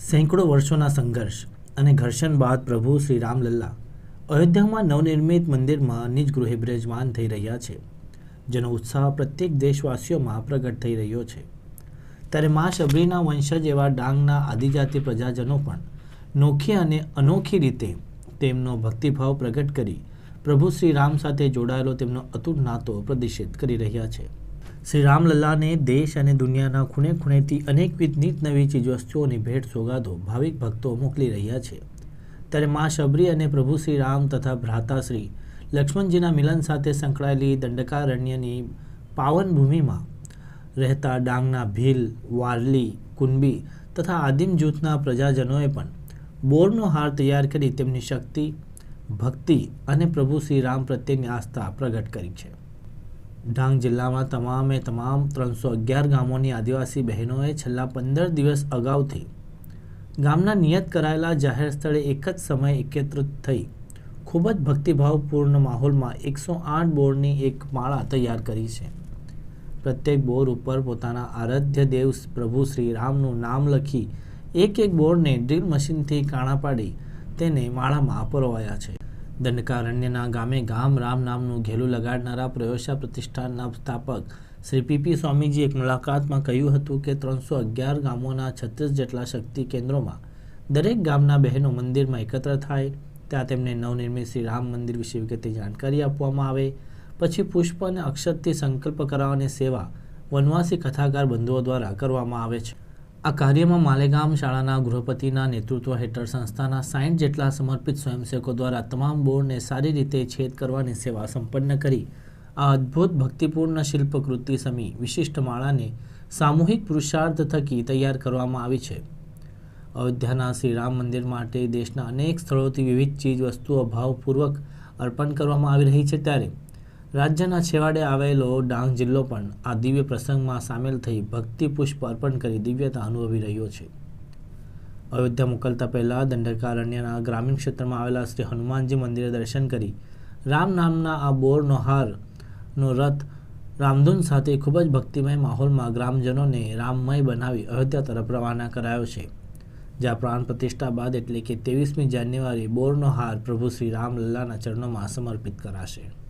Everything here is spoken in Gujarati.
સેંકડો વર્ષોના સંઘર્ષ અને ઘર્ષણ બાદ પ્રભુ શ્રી રામલલ્લા અયોધ્યામાં નવનિર્મિત મંદિરમાં નિજ ગૃહે બિરાજમાન થઈ રહ્યા છે, જેનો ઉત્સાહ પ્રત્યેક દેશવાસીઓમાં પ્રગટ થઈ રહ્યો છે. ત્યારે મા શબરીના વંશજ એવા ડાંગના આદિજાતિ પ્રજાજનો પણ નોખી અને અનોખી રીતે તેમનો ભક્તિભાવ પ્રગટ કરી પ્રભુ શ્રી રામ સાથે જોડાયેલો તેમનો અતૂટ નાતો પ્રદર્શિત કરી રહ્યા છે. શ્રી રામલલ્લાને દેશ અને દુનિયાના ખૂણે ખૂણેથી અનેકવિધ નવી ચીજવસ્તુઓની ભેટ સોગાદો ભાવિક ભક્તો મોકલી રહ્યા છે. ત્યારે મા શબરી અને પ્રભુ શ્રી રામ તથા ભ્રાતા શ્રી લક્ષ્મણજીના મિલન સાથે સંકળાયેલી દંડકારણ્યની પાવન ભૂમિમાં રહેતા ડાંગના ભીલ, વારલી કુનબી તથા આદિમ જૂથના પ્રજાજનોએ પણ બોરનો હાર તૈયાર કરી તેમની શક્તિ, ભક્તિ અને પ્રભુ શ્રી રામ પ્રત્યેની આસ્થા પ્રગટ કરી છે. ડાંગ જિલ્લામાં તમામે તમામ ત્રણસો અગિયાર ગામોની આદિવાસી બહેનોએ છેલ્લા પંદર દિવસ અગાઉથી ગામના નિયત કરાયેલા જાહેર સ્થળે એક જ સમયે એકત્રિત થઈ ખૂબ જ ભક્તિભાવપૂર્ણ માહોલમાં એકસો આઠ બોરની એક માળા તૈયાર કરી છે. પ્રત્યેક બોર ઉપર પોતાના આરાધ્ય દેવ પ્રભુ શ્રી રામનું નામ લખી એક એક બોરને ડ્રીલ મશીનથી કાણા પાડી તેને માળામાં પરોવાયા છે. દંડકારણ્યના ગામે ગામ રામ નામનું ઘેલું લગાડનારા પ્રયોશા પ્રતિષ્ઠાનના સ્થાપક શ્રી પીપી સ્વામીજી એક મુલાકાતમાં કહ્યું હતું કે ત્રણસો અગિયાર ગામોના છત્રીસ જેટલા શક્તિ કેન્દ્રોમાં દરેક ગામના બહેનો મંદિરમાં એકત્ર થાય, ત્યાં તેમને નવનિર્મિત શ્રી રામ મંદિર વિશે વિગતે જાણકારી આપવામાં આવે, પછી પુષ્પ અને અક્ષરથી સંકલ્પ કરાવવાની સેવા વનવાસી કથાકાર બંધુઓ દ્વારા કરવામાં આવે છે. આ કાર્યમાં માલેગામ શાળાના ગૃહપતિના નેતૃત્વ હેઠળ સંસ્થાના સાઠ જેટલા સમર્પિત સ્વયંસેવકો દ્વારા તમામ બોર્ડને સારી રીતે છેદ કરવાની સેવા સંપન્ન કરી. આ અદ્ભુત ભક્તિપૂર્ણ શિલ્પકૃતિ સમી વિશિષ્ટ માળાને સામૂહિક પુરુષાર્થ થકી તૈયાર કરવામાં આવી છે. અયોધ્યાના શ્રી રામ મંદિર માટે દેશના અનેક સ્થળોથી વિવિધ ચીજ વસ્તુઓ ભાવપૂર્વક અર્પણ કરવામાં આવી રહી છે ત્યારે રાજ્યના છેવાડે આવેલો ડાંગ જિલ્લો પણ આ દિવ્ય પ્રસંગમાં સામેલ થઈ ભક્તિ પુષ્પ અર્પણ કરી દિવ્યતા અનુભવી રહ્યો છે. અયોધ્યા મોકલતા પહેલા દંડકારણ્યના ગ્રામીણ ક્ષેત્રમાં આવેલા શ્રી હનુમાનજી મંદિરે દર્શન કરી રામ નામના આ બોરનો હારનો રથ રામધૂન સાથે ખૂબ જ ભક્તિમય માહોલમાં ગ્રામજનોને રામમય બનાવી અયોધ્યા તરફ રવાના કરાયો છે. જ્યાં પ્રાણ પ્રતિષ્ઠા બાદ એટલે કે ત્રેવીસમી જાન્યુઆરી બોરનો હાર પ્રભુ શ્રી રામલલ્લાના ચરણોમાં સમર્પિત કરાશે.